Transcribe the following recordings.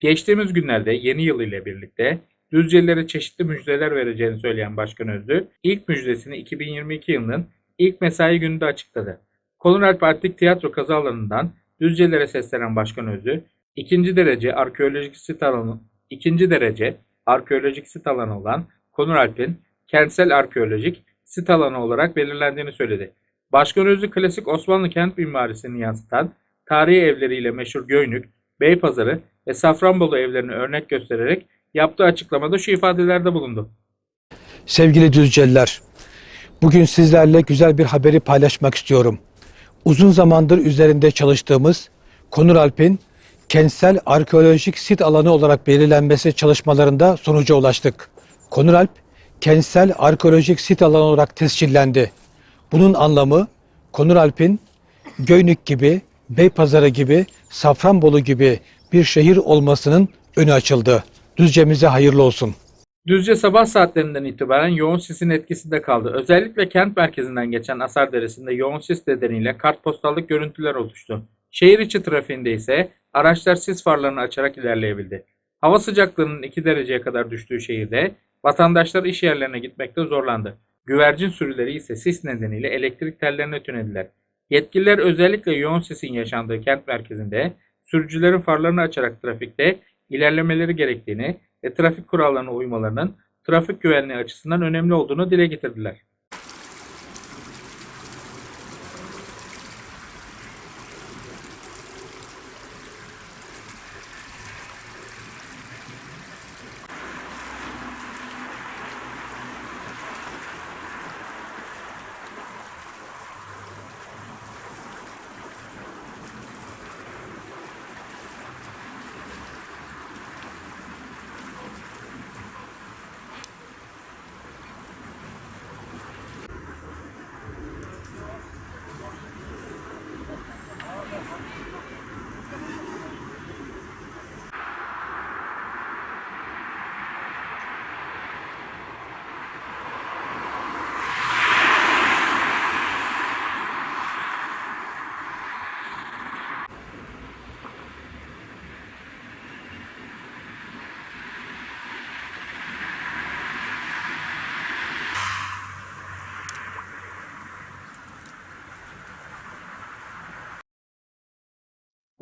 Geçtiğimiz günlerde yeni yıl ile birlikte Düzcelilere çeşitli müjdeler vereceğini söyleyen Başkan Özlü, ilk müjdesini 2022 yılının ilk mesai gününde açıkladı. Konuralp Artlik Tiyatro kazı alanından Düzcelilere seslenen Başkan Özlü, ikinci derece arkeolojik sit alanı, ikinci derece arkeolojik sit alanı olan Konuralp'in kentsel arkeolojik sit alanı olarak belirlendiğini söyledi. Başkan Özlü klasik Osmanlı kent mimarisini yansıtan tarihi evleriyle meşhur Göynük, Beypazarı ve Safranbolu evlerini örnek göstererek yaptığı açıklamada şu ifadelerde bulundu. Sevgili Düzceliler, bugün sizlerle güzel bir haberi paylaşmak istiyorum. Uzun zamandır üzerinde çalıştığımız Konuralp'in kentsel arkeolojik sit alanı olarak belirlenmesi çalışmalarında sonuca ulaştık. Konuralp, kentsel arkeolojik sit alanı olarak tescillendi. Bunun anlamı Konuralp'in Göynük gibi, Beypazarı gibi, Safranbolu gibi bir şehir olmasının önü açıldı. Düzce'mize hayırlı olsun. Düzce sabah saatlerinden itibaren yoğun sisin etkisinde kaldı. Özellikle kent merkezinden geçen Asar Deresi'nde yoğun sis nedeniyle kartpostallık görüntüler oluştu. Şehir içi trafiğinde ise araçlar sis farlarını açarak ilerleyebildi. Hava sıcaklığının 2 dereceye kadar düştüğü şehirde vatandaşlar iş yerlerine gitmekte zorlandı. Güvercin sürüleri ise sis nedeniyle elektrik tellerine tünediler. Yetkililer özellikle yoğun sisin yaşandığı kent merkezinde sürücülerin farlarını açarak trafikte ilerlemeleri gerektiğini ve trafik kurallarına uymalarının trafik güvenliği açısından önemli olduğunu dile getirdiler.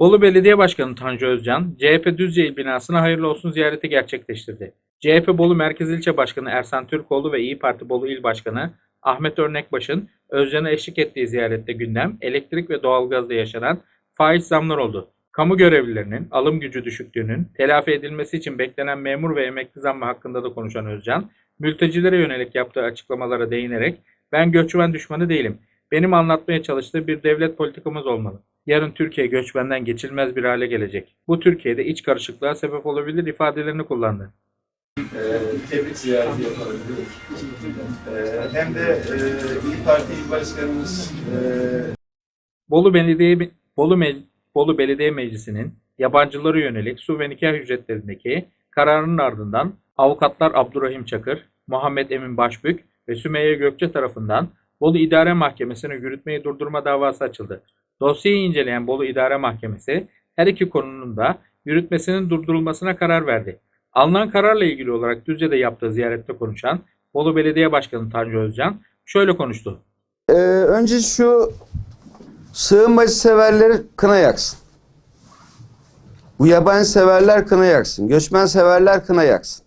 Bolu Belediye Başkanı Tanju Özcan, CHP Düzce İl binasına hayırlı olsun ziyareti gerçekleştirdi. CHP Bolu Merkez İlçe Başkanı Ersan Türkoğlu ve İyi Parti Bolu İl Başkanı Ahmet Örnekbaş'ın Özcan'a eşlik ettiği ziyarette gündem elektrik ve doğalgazda yaşanan faiz zamlar oldu. Kamu görevlilerinin alım gücü düşüklüğünün telafi edilmesi için beklenen memur ve emekli zammı hakkında da konuşan Özcan, mültecilere yönelik yaptığı açıklamalara değinerek ben göçmen düşmanı değilim. Benim anlatmaya çalıştığı bir devlet politikamız olmalı. Yarın Türkiye göçmenden geçilmez bir hale gelecek. Bu Türkiye'de iç karışıklığa sebep olabilir ifadelerini kullandı. Ee, tebrik ziyareti yapalım. Ee, hem de e, İyi Parti İl Başkanımız e, Bolu Belediye Bolu, Me- Bolu Belediye Meclisi'nin yabancılara yönelik su ve nikah ücretlerindeki kararının ardından avukatlar Abdurrahim Çakır, Muhammed Emin Başbük ve Sümeyye Gökçe tarafından Bolu İdare Mahkemesi'ne yürütmeyi durdurma davası açıldı. Dosyayı inceleyen Bolu İdare Mahkemesi her iki konunun da yürütmesinin durdurulmasına karar verdi. Alınan kararla ilgili olarak Düzce'de yaptığı ziyarette konuşan Bolu Belediye Başkanı Tanju Özcan şöyle konuştu. Ee, önce şu sığınmacı severleri kına yaksın. Bu yabancı severler kına yaksın. Göçmen severler kına yaksın.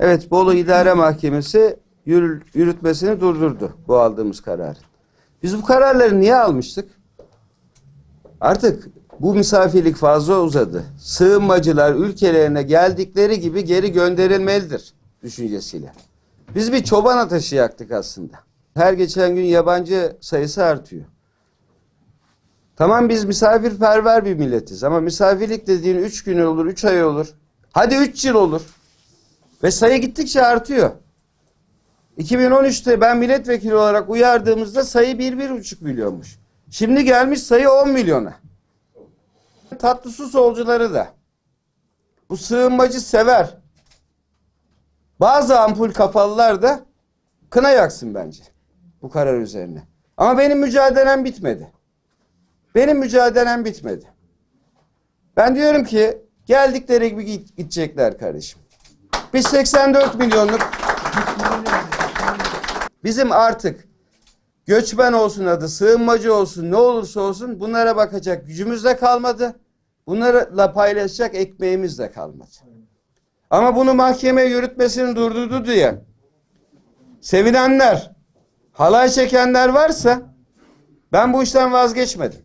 Evet Bolu İdare Mahkemesi yürütmesini durdurdu bu aldığımız kararı. Biz bu kararları niye almıştık? Artık bu misafirlik fazla uzadı. Sığınmacılar ülkelerine geldikleri gibi geri gönderilmelidir düşüncesiyle. Biz bir çoban ateşi yaktık aslında. Her geçen gün yabancı sayısı artıyor. Tamam biz misafirperver bir milletiz ama misafirlik dediğin üç gün olur, üç ay olur. Hadi üç yıl olur. Ve sayı gittikçe artıyor. 2013'te ben milletvekili olarak uyardığımızda sayı bir, bir buçuk milyonmuş. Şimdi gelmiş sayı 10 milyona. Tatlı su solcuları da. Bu sığınmacı sever. Bazı ampul kapalılar da kına yaksın bence bu karar üzerine. Ama benim mücadelem bitmedi. Benim mücadelem bitmedi. Ben diyorum ki Geldikleri gibi gidecekler kardeşim. Biz 84 milyonluk bizim artık göçmen olsun adı, sığınmacı olsun, ne olursa olsun bunlara bakacak gücümüz de kalmadı. Bunlarla paylaşacak ekmeğimiz de kalmadı. Ama bunu mahkeme yürütmesini durdurdu diye sevinenler, halay çekenler varsa ben bu işten vazgeçmedim.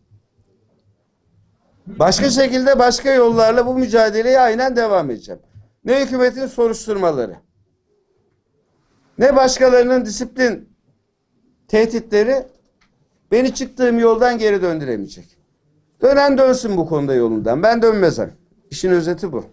Başka şekilde başka yollarla bu mücadeleye aynen devam edeceğim. Ne hükümetin soruşturmaları, ne başkalarının disiplin tehditleri beni çıktığım yoldan geri döndüremeyecek. Dönen dönsün bu konuda yolundan. Ben dönmezem. İşin özeti bu.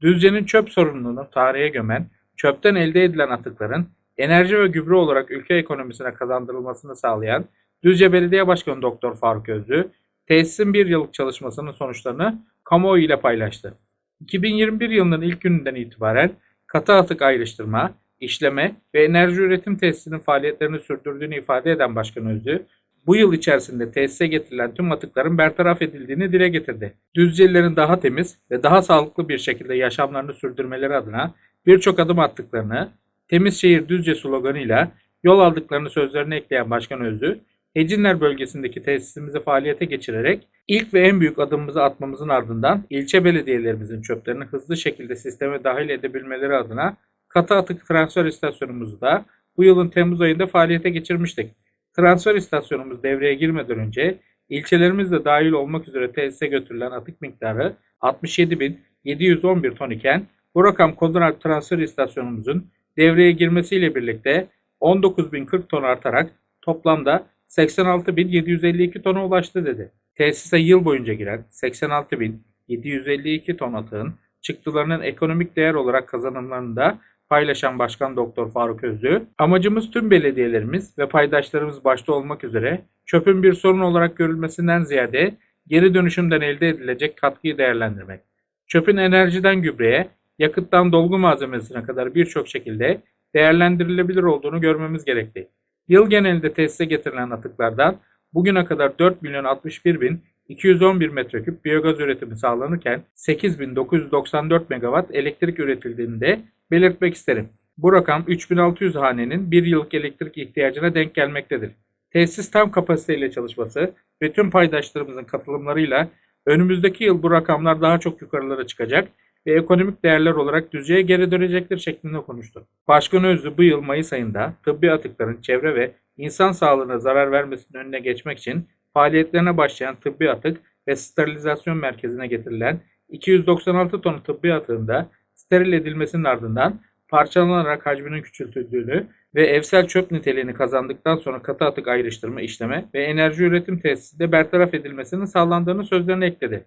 Düzce'nin çöp sorununu tarihe gömen, çöpten elde edilen atıkların enerji ve gübre olarak ülke ekonomisine kazandırılmasını sağlayan Düzce Belediye Başkanı Doktor Faruk Özlü, tesisin bir yıllık çalışmasının sonuçlarını kamuoyu ile paylaştı. 2021 yılının ilk gününden itibaren katı atık ayrıştırma, işleme ve enerji üretim tesisinin faaliyetlerini sürdürdüğünü ifade eden Başkan Özlü, bu yıl içerisinde tesise getirilen tüm atıkların bertaraf edildiğini dile getirdi. Düzcelilerin daha temiz ve daha sağlıklı bir şekilde yaşamlarını sürdürmeleri adına birçok adım attıklarını, Temiz Şehir Düzce sloganıyla yol aldıklarını sözlerine ekleyen Başkan Özlü, Ecinler bölgesindeki tesisimizi faaliyete geçirerek ilk ve en büyük adımımızı atmamızın ardından ilçe belediyelerimizin çöplerini hızlı şekilde sisteme dahil edebilmeleri adına katı atık transfer istasyonumuzu da bu yılın Temmuz ayında faaliyete geçirmiştik. Transfer istasyonumuz devreye girmeden önce ilçelerimiz de dahil olmak üzere tesise götürülen atık miktarı 67.711 ton iken bu rakam Kodunalp transfer istasyonumuzun devreye girmesiyle birlikte 19.040 ton artarak toplamda 86.752 tona ulaştı dedi. Tesise yıl boyunca giren 86.752 ton atığın çıktılarının ekonomik değer olarak kazanımlarını da paylaşan Başkan Doktor Faruk Özlü, amacımız tüm belediyelerimiz ve paydaşlarımız başta olmak üzere çöpün bir sorun olarak görülmesinden ziyade geri dönüşümden elde edilecek katkıyı değerlendirmek. Çöpün enerjiden gübreye, yakıttan dolgu malzemesine kadar birçok şekilde değerlendirilebilir olduğunu görmemiz gerekli. Yıl genelinde tesise getirilen atıklardan bugüne kadar 4 milyon 61 bin 211 metreküp biyogaz üretimi sağlanırken 8994 megawatt elektrik üretildiğini de belirtmek isterim. Bu rakam 3600 hanenin bir yıllık elektrik ihtiyacına denk gelmektedir. Tesis tam kapasiteyle çalışması ve tüm paydaşlarımızın katılımlarıyla önümüzdeki yıl bu rakamlar daha çok yukarılara çıkacak ve ekonomik değerler olarak düzeye geri dönecektir şeklinde konuştu. Başkan Özlü bu yıl Mayıs ayında tıbbi atıkların çevre ve insan sağlığına zarar vermesinin önüne geçmek için faaliyetlerine başlayan tıbbi atık ve sterilizasyon merkezine getirilen 296 ton tıbbi atığında steril edilmesinin ardından parçalanarak hacminin küçültüldüğünü ve evsel çöp niteliğini kazandıktan sonra katı atık ayrıştırma işleme ve enerji üretim tesisinde bertaraf edilmesinin sağlandığını sözlerine ekledi.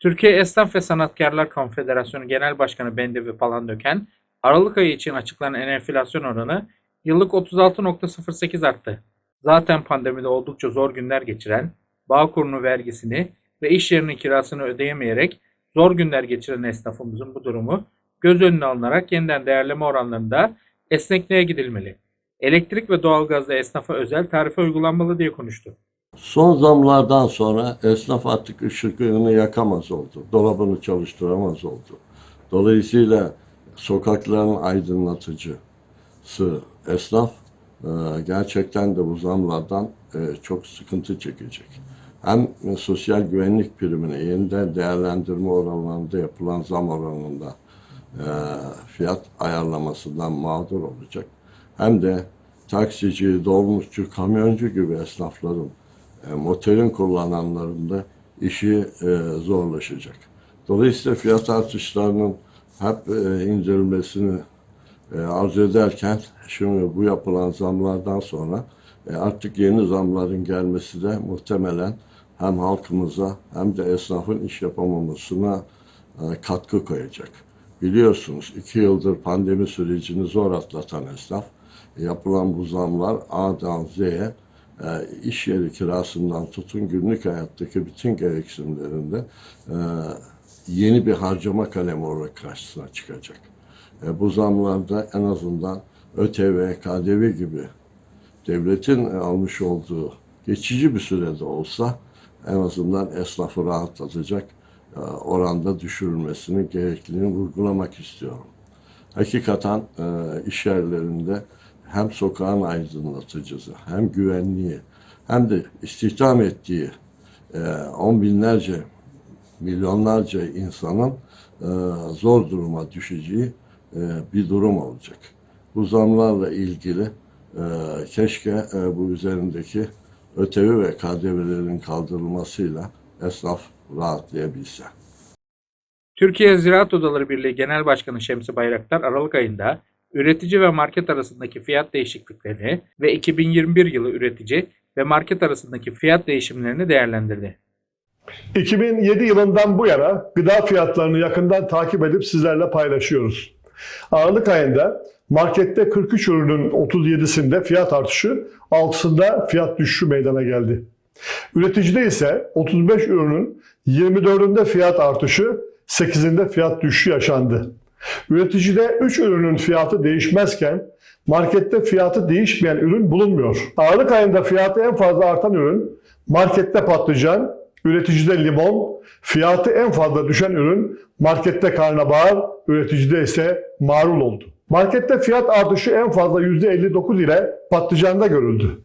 Türkiye Esnaf ve Sanatkarlar Konfederasyonu Genel Başkanı Bendevi Palandöken, Aralık ayı için açıklanan enflasyon oranı yıllık 36.08 arttı. Zaten pandemide oldukça zor günler geçiren, Bağkur'un vergisini ve iş yerinin kirasını ödeyemeyerek zor günler geçiren esnafımızın bu durumu göz önüne alınarak yeniden değerleme oranlarında esnekliğe gidilmeli. Elektrik ve doğalgazda esnafa özel tarife uygulanmalı diye konuştu. Son zamlardan sonra esnaf artık ışıklarını yakamaz oldu. Dolabını çalıştıramaz oldu. Dolayısıyla sokakların aydınlatıcısı esnaf gerçekten de bu zamlardan e, çok sıkıntı çekecek. Hem e, sosyal güvenlik primine yeniden değerlendirme oranlarında yapılan zam oranında e, fiyat ayarlamasından mağdur olacak. Hem de taksici, dolmuşçu, kamyoncu gibi esnafların motelin kullananların da işi zorlaşacak. Dolayısıyla fiyat artışlarının hep indirilmesini e, arzu ederken şimdi bu yapılan zamlardan sonra e, artık yeni zamların gelmesi de muhtemelen hem halkımıza hem de esnafın iş yapamamasına e, katkı koyacak. Biliyorsunuz iki yıldır pandemi sürecini zor atlatan esnaf e, yapılan bu zamlar A'dan Z'ye e, iş yeri kirasından tutun günlük hayattaki bütün gereksinimlerinde e, yeni bir harcama kalemi olarak karşısına çıkacak. E, bu zamlarda en azından ÖTV, KDV gibi devletin almış olduğu geçici bir sürede olsa en azından esnafı rahatlatacak e, oranda düşürülmesini gerekliliğini vurgulamak istiyorum. Hakikaten e, iş yerlerinde hem sokağın aydınlatıcısı hem güvenliği hem de istihdam ettiği e, on binlerce milyonlarca insanın e, zor duruma düşeceği e, bir durum olacak. Bu zamlarla ilgili e, keşke e, bu üzerindeki ötevi ve KDV'lerin kaldırılmasıyla esnaf rahatlayabilse. Türkiye Ziraat Odaları Birliği Genel Başkanı Şemsi Bayraktar Aralık ayında üretici ve market arasındaki fiyat değişikliklerini ve 2021 yılı üretici ve market arasındaki fiyat değişimlerini değerlendirdi. 2007 yılından bu yana gıda fiyatlarını yakından takip edip sizlerle paylaşıyoruz. Aralık ayında markette 43 ürünün 37'sinde fiyat artışı, 6'sında fiyat düşüşü meydana geldi. Üreticide ise 35 ürünün 24'ünde fiyat artışı, 8'inde fiyat düşüşü yaşandı. Üreticide 3 ürünün fiyatı değişmezken markette fiyatı değişmeyen ürün bulunmuyor. Aralık ayında fiyatı en fazla artan ürün markette patlıcan, üreticide limon, fiyatı en fazla düşen ürün markette karnabahar, üreticide ise marul oldu. Markette fiyat artışı en fazla %59 ile patlıcanda görüldü.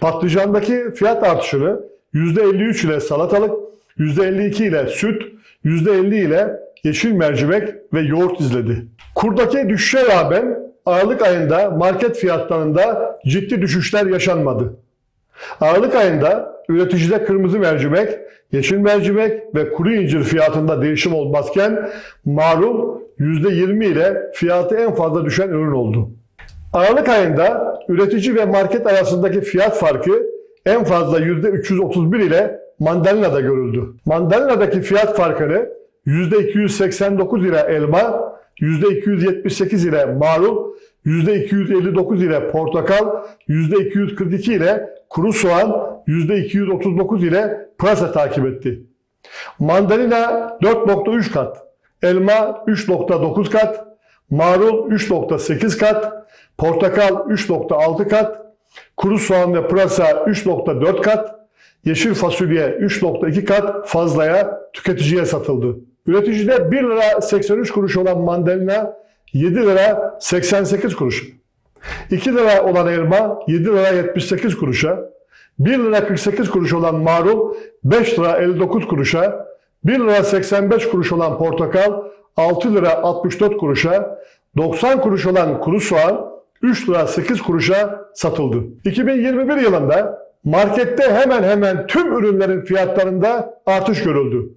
Patlıcandaki fiyat artışını %53 ile salatalık, %52 ile süt, %50 ile yeşil mercimek ve yoğurt izledi. Kurdaki düşüşe rağmen Aralık ayında market fiyatlarında ciddi düşüşler yaşanmadı. Aralık ayında üreticide kırmızı mercimek, yeşil mercimek ve kuru incir fiyatında değişim olmazken marul %20 ile fiyatı en fazla düşen ürün oldu. Aralık ayında üretici ve market arasındaki fiyat farkı en fazla %331 ile mandalinada görüldü. Mandalinadaki fiyat farkını %289 ile elma, %278 ile marul, %259 ile portakal, %242 ile kuru soğan, %239 ile pırasa takip etti. Mandalina 4.3 kat, elma 3.9 kat, marul 3.8 kat, portakal 3.6 kat, kuru soğan ve pırasa 3.4 kat, yeşil fasulye 3.2 kat fazlaya tüketiciye satıldı. Üreticide 1 lira 83 kuruş olan mandalina 7 lira 88 kuruş. 2 lira olan elma 7 lira 78 kuruşa, 1 lira 48 kuruş olan marul 5 lira 59 kuruşa, 1 lira 85 kuruş olan portakal 6 lira 64 kuruşa, 90 kuruş olan kuru soğan 3 lira 8 kuruşa satıldı. 2021 yılında markette hemen hemen tüm ürünlerin fiyatlarında artış görüldü.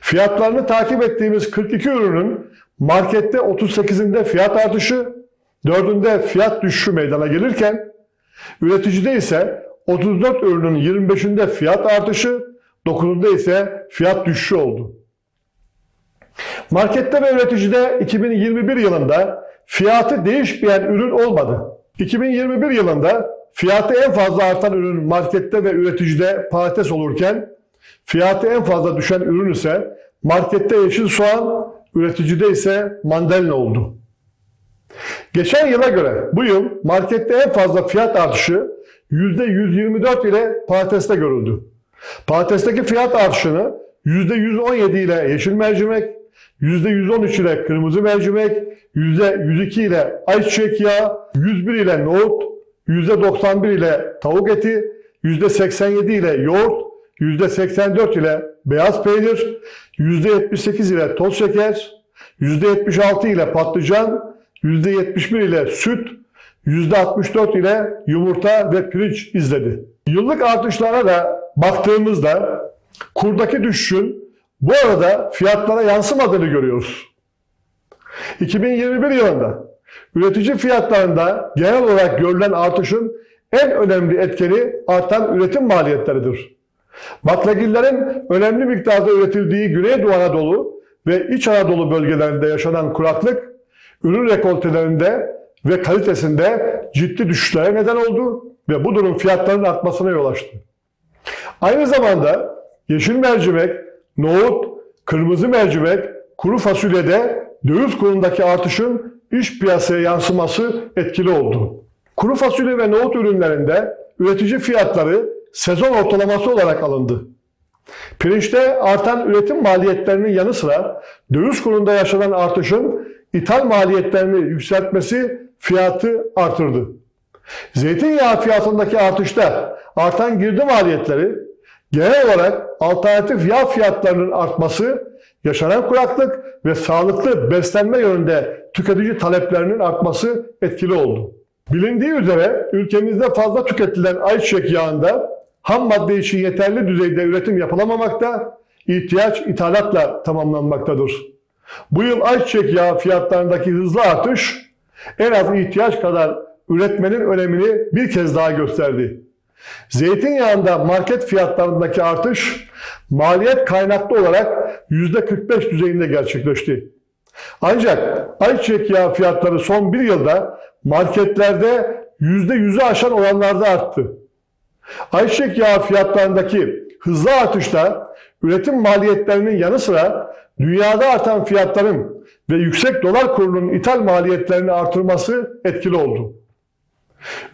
Fiyatlarını takip ettiğimiz 42 ürünün markette 38'inde fiyat artışı, 4'ünde fiyat düşüşü meydana gelirken üreticide ise 34 ürünün 25'inde fiyat artışı, 9'unda ise fiyat düşüşü oldu. Markette ve üreticide 2021 yılında fiyatı değişmeyen ürün olmadı. 2021 yılında fiyatı en fazla artan ürün markette ve üreticide patates olurken fiyatı en fazla düşen ürün ise markette yeşil soğan, üreticide ise mandalina oldu. Geçen yıla göre bu yıl markette en fazla fiyat artışı %124 ile patateste görüldü. Patatesteki fiyat artışını %117 ile yeşil mercimek, %113 ile kırmızı mercimek, %102 ile ayçiçek yağı, 101 ile nohut, %91 ile tavuk eti, %87 ile yoğurt, %84 ile beyaz peynir, %78 ile toz şeker, %76 ile patlıcan, %71 ile süt, %64 ile yumurta ve pirinç izledi. Yıllık artışlara da baktığımızda kurdaki düşüşün bu arada fiyatlara yansımadığını görüyoruz. 2021 yılında üretici fiyatlarında genel olarak görülen artışın en önemli etkeni artan üretim maliyetleridir. Baklagillerin önemli miktarda üretildiği Güneydoğu Anadolu ve İç Anadolu bölgelerinde yaşanan kuraklık, ürün rekoltelerinde ve kalitesinde ciddi düşüşlere neden oldu ve bu durum fiyatların artmasına yol açtı. Aynı zamanda yeşil mercimek, nohut, kırmızı mercimek, kuru fasulyede döviz kurundaki artışın iş piyasaya yansıması etkili oldu. Kuru fasulye ve nohut ürünlerinde üretici fiyatları sezon ortalaması olarak alındı. Pirinçte artan üretim maliyetlerinin yanı sıra döviz kurunda yaşanan artışın ithal maliyetlerini yükseltmesi fiyatı artırdı. Zeytinyağı fiyatındaki artışta artan girdi maliyetleri, genel olarak alternatif yağ fiyatlarının artması, yaşanan kuraklık ve sağlıklı beslenme yönünde tüketici taleplerinin artması etkili oldu. Bilindiği üzere ülkemizde fazla tüketilen ayçiçek yağında ham madde için yeterli düzeyde üretim yapılamamakta, ihtiyaç ithalatla tamamlanmaktadır. Bu yıl ayçiçek yağı fiyatlarındaki hızlı artış en az ihtiyaç kadar üretmenin önemini bir kez daha gösterdi. Zeytinyağında market fiyatlarındaki artış maliyet kaynaklı olarak %45 düzeyinde gerçekleşti. Ancak ayçiçek yağı fiyatları son bir yılda marketlerde %100'ü aşan oranlarda arttı. Ayçiçek yağı fiyatlarındaki hızlı artışta üretim maliyetlerinin yanı sıra dünyada artan fiyatların ve yüksek dolar kurunun ithal maliyetlerini artırması etkili oldu.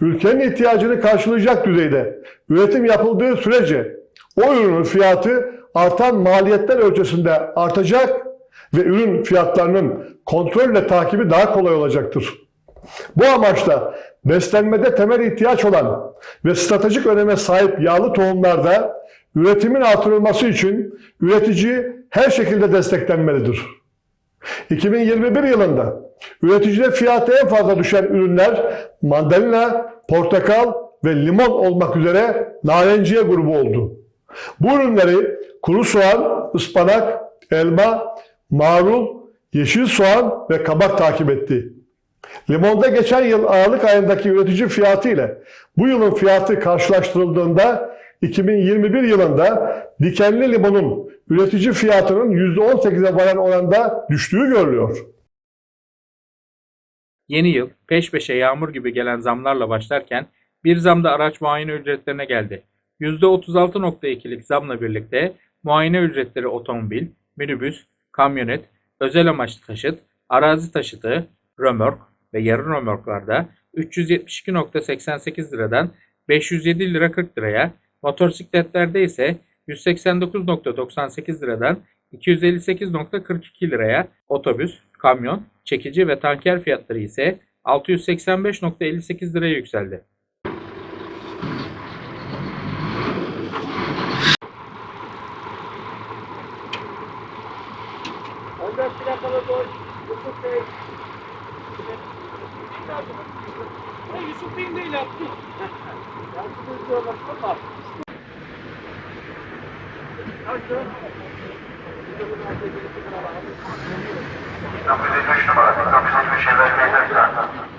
Ülkenin ihtiyacını karşılayacak düzeyde üretim yapıldığı sürece o ürünün fiyatı artan maliyetler ölçüsünde artacak ve ürün fiyatlarının kontrolle takibi daha kolay olacaktır. Bu amaçla beslenmede temel ihtiyaç olan ve stratejik öneme sahip yağlı tohumlarda üretimin artırılması için üretici her şekilde desteklenmelidir. 2021 yılında üreticide fiyatı en fazla düşen ürünler mandalina, portakal ve limon olmak üzere narenciye grubu oldu. Bu ürünleri kuru soğan, ıspanak, elma, marul, yeşil soğan ve kabak takip etti. Limonda geçen yıl Aralık ayındaki üretici fiyatı ile bu yılın fiyatı karşılaştırıldığında 2021 yılında dikenli limonun üretici fiyatının %18'e varan oranda düştüğü görülüyor. Yeni yıl peş peşe yağmur gibi gelen zamlarla başlarken bir zam da araç muayene ücretlerine geldi. %36.2'lik zamla birlikte muayene ücretleri otomobil, minibüs, kamyonet, özel amaçlı taşıt, arazi taşıtı, römork ve yarı römorklarda 372.88 liradan 507 lira 40 liraya, motosikletlerde ise 189.98 liradan 258.42 liraya, otobüs, kamyon, çekici ve tanker fiyatları ise 685.58 liraya yükseldi. yapayım değil yaptım. Yardımcı diyorlar ama. Tamam, bir de kaç numara? 1923 evvel meydan zaten.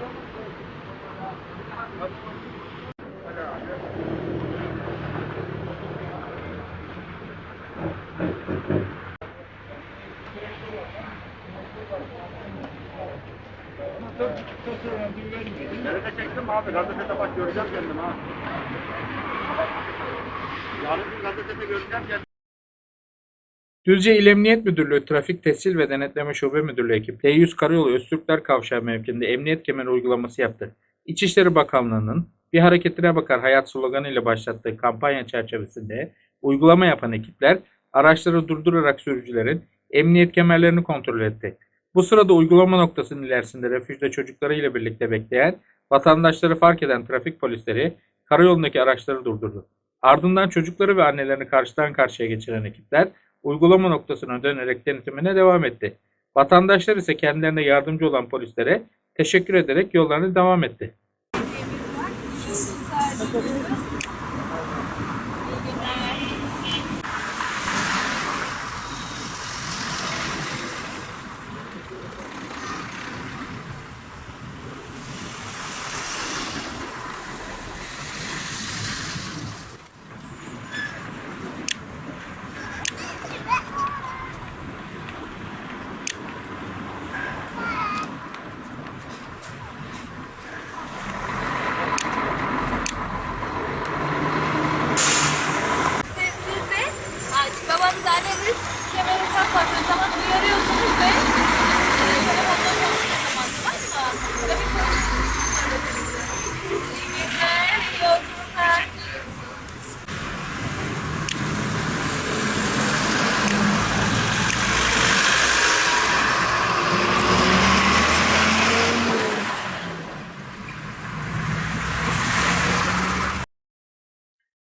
Düzce İl Emniyet Müdürlüğü Trafik Tescil ve Denetleme Şube Müdürlüğü ekip T100 Karayolu Öztürkler Kavşağı mevkinde emniyet kemeri uygulaması yaptı. İçişleri Bakanlığı'nın bir hareketine bakar hayat sloganı ile başlattığı kampanya çerçevesinde uygulama yapan ekipler araçları durdurarak sürücülerin emniyet kemerlerini kontrol etti. Bu sırada uygulama noktasının ilerisinde refüjde çocuklarıyla birlikte bekleyen vatandaşları fark eden trafik polisleri karayolundaki araçları durdurdu. Ardından çocukları ve annelerini karşıdan karşıya geçiren ekipler uygulama noktasına dönerek denetimine devam etti. Vatandaşlar ise kendilerine yardımcı olan polislere teşekkür ederek yollarına devam etti.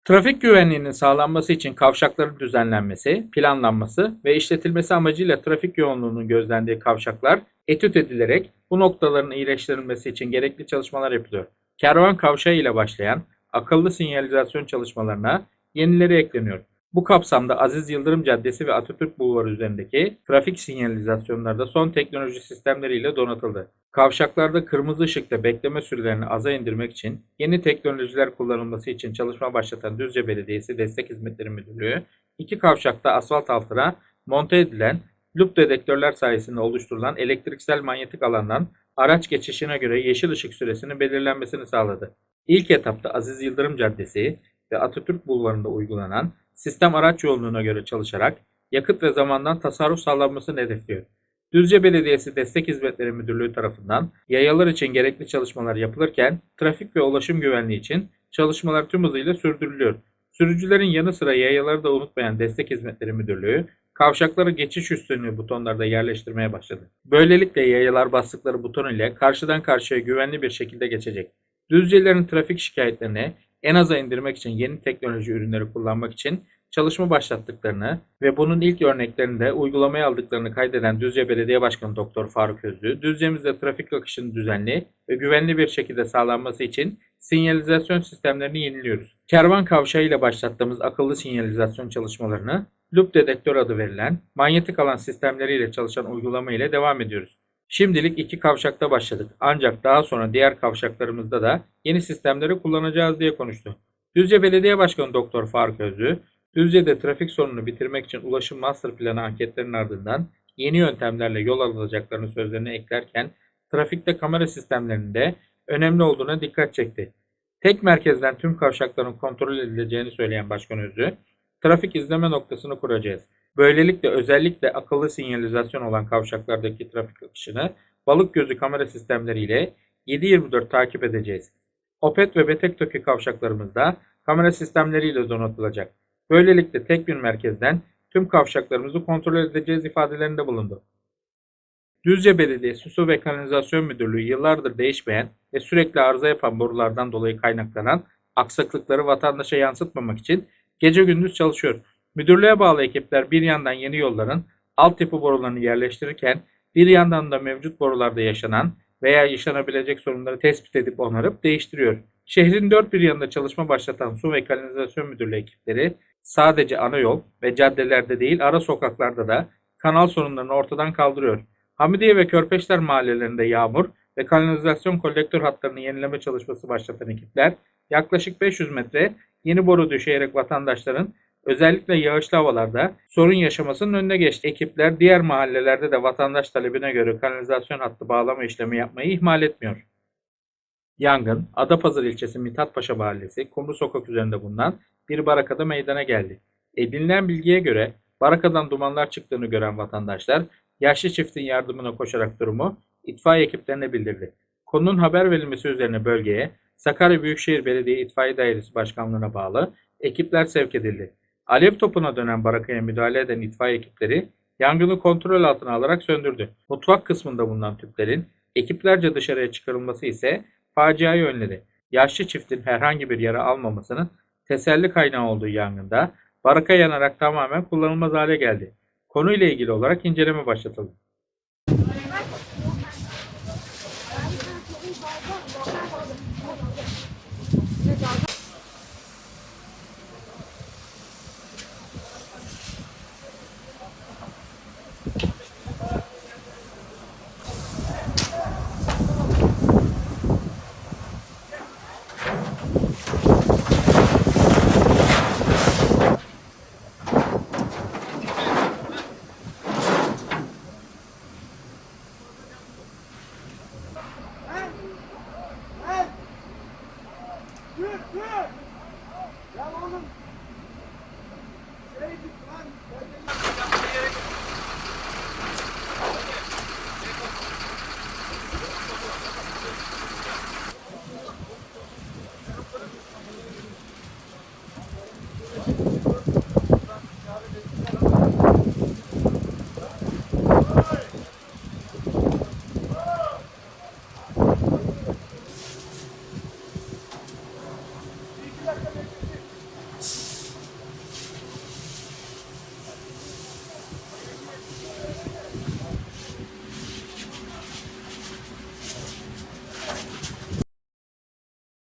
Trafik güvenliğinin sağlanması için kavşakların düzenlenmesi, planlanması ve işletilmesi amacıyla trafik yoğunluğunun gözlendiği kavşaklar etüt edilerek bu noktaların iyileştirilmesi için gerekli çalışmalar yapılıyor. Kervan kavşağı ile başlayan akıllı sinyalizasyon çalışmalarına yenileri ekleniyor. Bu kapsamda Aziz Yıldırım Caddesi ve Atatürk Bulvarı üzerindeki trafik sinyalizasyonları da son teknoloji sistemleriyle donatıldı. Kavşaklarda kırmızı ışıkta bekleme sürelerini aza indirmek için yeni teknolojiler kullanılması için çalışma başlatan Düzce Belediyesi Destek Hizmetleri Müdürlüğü, iki kavşakta asfalt altına monte edilen loop dedektörler sayesinde oluşturulan elektriksel manyetik alandan araç geçişine göre yeşil ışık süresinin belirlenmesini sağladı. İlk etapta Aziz Yıldırım Caddesi ve Atatürk Bulvarı'nda uygulanan sistem araç yoğunluğuna göre çalışarak yakıt ve zamandan tasarruf sağlanmasını hedefliyor. Düzce Belediyesi Destek Hizmetleri Müdürlüğü tarafından yayalar için gerekli çalışmalar yapılırken trafik ve ulaşım güvenliği için çalışmalar tüm hızıyla sürdürülüyor. Sürücülerin yanı sıra yayaları da unutmayan Destek Hizmetleri Müdürlüğü kavşakları geçiş üstünlüğü butonlarda yerleştirmeye başladı. Böylelikle yayalar bastıkları buton ile karşıdan karşıya güvenli bir şekilde geçecek. Düzcelerin trafik şikayetlerini en aza indirmek için yeni teknoloji ürünleri kullanmak için çalışma başlattıklarını ve bunun ilk örneklerini de uygulamaya aldıklarını kaydeden Düzce Belediye Başkanı Doktor Faruk Özlü, Düzce'mizde trafik akışının düzenli ve güvenli bir şekilde sağlanması için sinyalizasyon sistemlerini yeniliyoruz. Kervan kavşağı ile başlattığımız akıllı sinyalizasyon çalışmalarını loop dedektör adı verilen manyetik alan sistemleriyle çalışan uygulama ile devam ediyoruz. Şimdilik iki kavşakta başladık ancak daha sonra diğer kavşaklarımızda da yeni sistemleri kullanacağız diye konuştu. Düzce Belediye Başkanı Doktor Faruk Özlü, Düzce'de trafik sorununu bitirmek için ulaşım master planı anketlerinin ardından yeni yöntemlerle yol alınacaklarını sözlerine eklerken trafikte kamera sistemlerinin de önemli olduğuna dikkat çekti. Tek merkezden tüm kavşakların kontrol edileceğini söyleyen Başkan Özlü, trafik izleme noktasını kuracağız. Böylelikle özellikle akıllı sinyalizasyon olan kavşaklardaki trafik akışını balık gözü kamera sistemleriyle 7-24 takip edeceğiz. Opet ve Betektoki kavşaklarımızda kamera sistemleriyle donatılacak. Böylelikle tek bir merkezden tüm kavşaklarımızı kontrol edeceğiz ifadelerinde bulundu. Düzce Belediyesi Su ve Kanalizasyon Müdürlüğü yıllardır değişmeyen ve sürekli arıza yapan borulardan dolayı kaynaklanan aksaklıkları vatandaşa yansıtmamak için gece gündüz çalışıyor. Müdürlüğe bağlı ekipler bir yandan yeni yolların altyapı borularını yerleştirirken bir yandan da mevcut borularda yaşanan veya yaşanabilecek sorunları tespit edip onarıp değiştiriyor. Şehrin dört bir yanında çalışma başlatan Su ve Kanalizasyon Müdürlüğü ekipleri sadece ana yol ve caddelerde değil ara sokaklarda da kanal sorunlarını ortadan kaldırıyor. Hamidiye ve Körpeşler mahallelerinde yağmur ve kanalizasyon kolektör hatlarını yenileme çalışması başlatan ekipler yaklaşık 500 metre yeni boru düşeyerek vatandaşların özellikle yağışlı havalarda sorun yaşamasının önüne geçti. Ekipler diğer mahallelerde de vatandaş talebine göre kanalizasyon hattı bağlama işlemi yapmayı ihmal etmiyor. Yangın, Adapazarı ilçesi Mithatpaşa Mahallesi, Kumru Sokak üzerinde bulunan bir barakada meydana geldi. Edinilen bilgiye göre barakadan dumanlar çıktığını gören vatandaşlar yaşlı çiftin yardımına koşarak durumu itfaiye ekiplerine bildirdi. Konunun haber verilmesi üzerine bölgeye Sakarya Büyükşehir Belediye İtfaiye Dairesi Başkanlığı'na bağlı ekipler sevk edildi. Alev topuna dönen barakaya müdahale eden itfaiye ekipleri yangını kontrol altına alarak söndürdü. Mutfak kısmında bulunan tüplerin ekiplerce dışarıya çıkarılması ise faciayı önledi. Yaşlı çiftin herhangi bir yara almamasının teselli kaynağı olduğu yangında baraka yanarak tamamen kullanılmaz hale geldi. Konuyla ilgili olarak inceleme başlatıldı. Gel oğlum.